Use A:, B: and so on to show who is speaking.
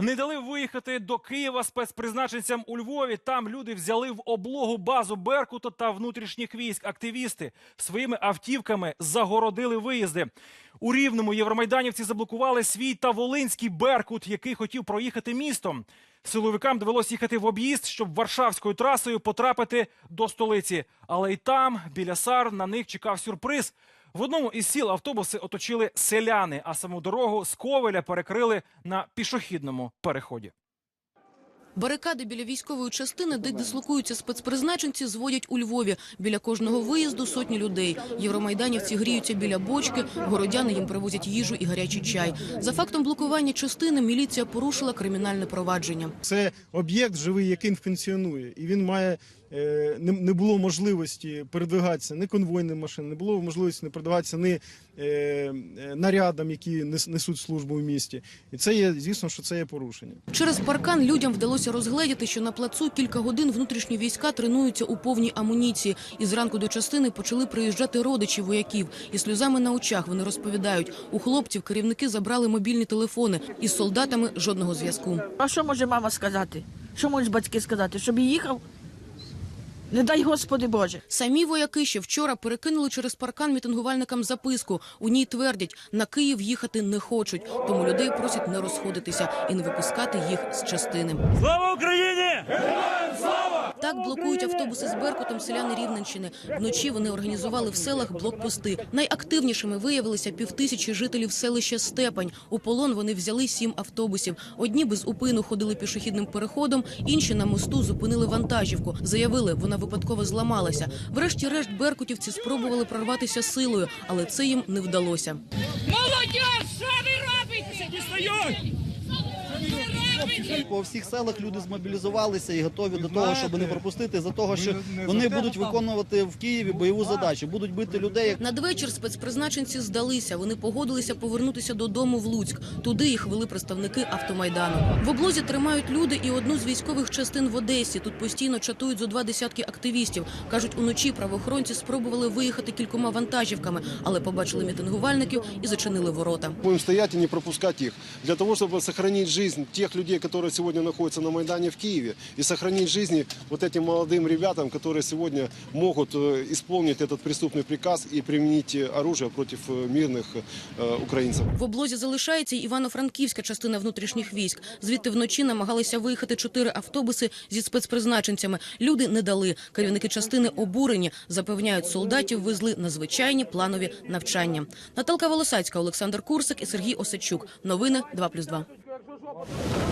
A: Не дали виїхати до Києва спецпризначенцям у Львові. Там люди взяли в облогу базу Беркута та внутрішніх військ. Активісти своїми автівками загородили виїзди. У рівному євромайданівці заблокували свій та волинський Беркут, який хотів проїхати містом. Силовикам довелось їхати в об'їзд, щоб Варшавською трасою потрапити до столиці. Але й там, біля Сар, на них чекав сюрприз. В одному із сіл автобуси оточили селяни, а саму дорогу з Ковеля перекрили на пішохідному переході.
B: Барикади біля військової частини, де дислокуються спецпризначенці, зводять у Львові. Біля кожного виїзду сотні людей. Євромайданівці гріються біля бочки, городяни їм привозять їжу і гарячий чай. За фактом блокування частини міліція порушила кримінальне провадження.
C: Це об'єкт живий, який функціонує, і він має е, не, було можливості передвигатися ні конвойним машинам, не було можливості не передвигатися ні нарядам, які несуть службу в місті. І це є, звісно, що це є порушення.
B: Через паркан людям вдалося розгледіти, що на плацу кілька годин внутрішні війська тренуються у повній амуніції. І зранку до частини почали приїжджати родичі вояків. І сльозами на очах вони розповідають, у хлопців керівники забрали мобільні телефони. Із солдатами жодного зв'язку.
D: А що може мама сказати? Що можуть батьки сказати? Щоб їхав? Не дай Господи Боже.
B: Самі вояки ще вчора перекинули через паркан мітингувальникам записку. У ній твердять, на Київ їхати не хочуть, тому людей просять не розходитися і не випускати їх з частини.
A: Слава Україні!
B: Так блокують автобуси з Беркутом селяни Рівненщини. Вночі вони організували в селах блокпости. Найактивнішими виявилися півтисячі жителів селища Степань. У полон вони взяли сім автобусів. Одні без упину ходили пішохідним переходом, інші на мосту зупинили вантажівку. Заявили, вона випадково зламалася. Врешті-решт беркутівці спробували прорватися силою, але це їм не вдалося.
E: Молодь, що ви робите?
F: По всіх селах люди змобілізувалися і готові до того, щоб не пропустити, за того, що вони будуть виконувати в Києві бойову задачу, будуть бити людей.
B: Надвечір спецпризначенці здалися. Вони погодилися повернутися додому в Луцьк. Туди їх вели представники автомайдану. В облозі тримають люди і одну з військових частин в Одесі. Тут постійно чатують зо два десятки активістів. кажуть, уночі правоохоронці спробували виїхати кількома вантажівками, але побачили мітингувальників і зачинили ворота.
G: Будем стоять и не пропускать их. Для того, чтобы сохранить жизнь тех людей, которые сегодня находятся на Майдане в Киеве, и сохранить жизни вот этим молодым ребятам, которые сегодня могут э, исполнить этот преступный приказ и применить э, оружие против э, мирных э, украинцев.
B: В облозі залишається й івано-франківська частина внутрішніх військ. Звідти вночі намагалися виїхати чотири автобуси зі спецпризначенцями. Люди не дали. Керівники частини обурені. Запевняють, солдатів везли на звичайні планові навчання. Наталка Волосацька, Олександр Курсик і Сергій Осадчук. Новини 2+,2. su.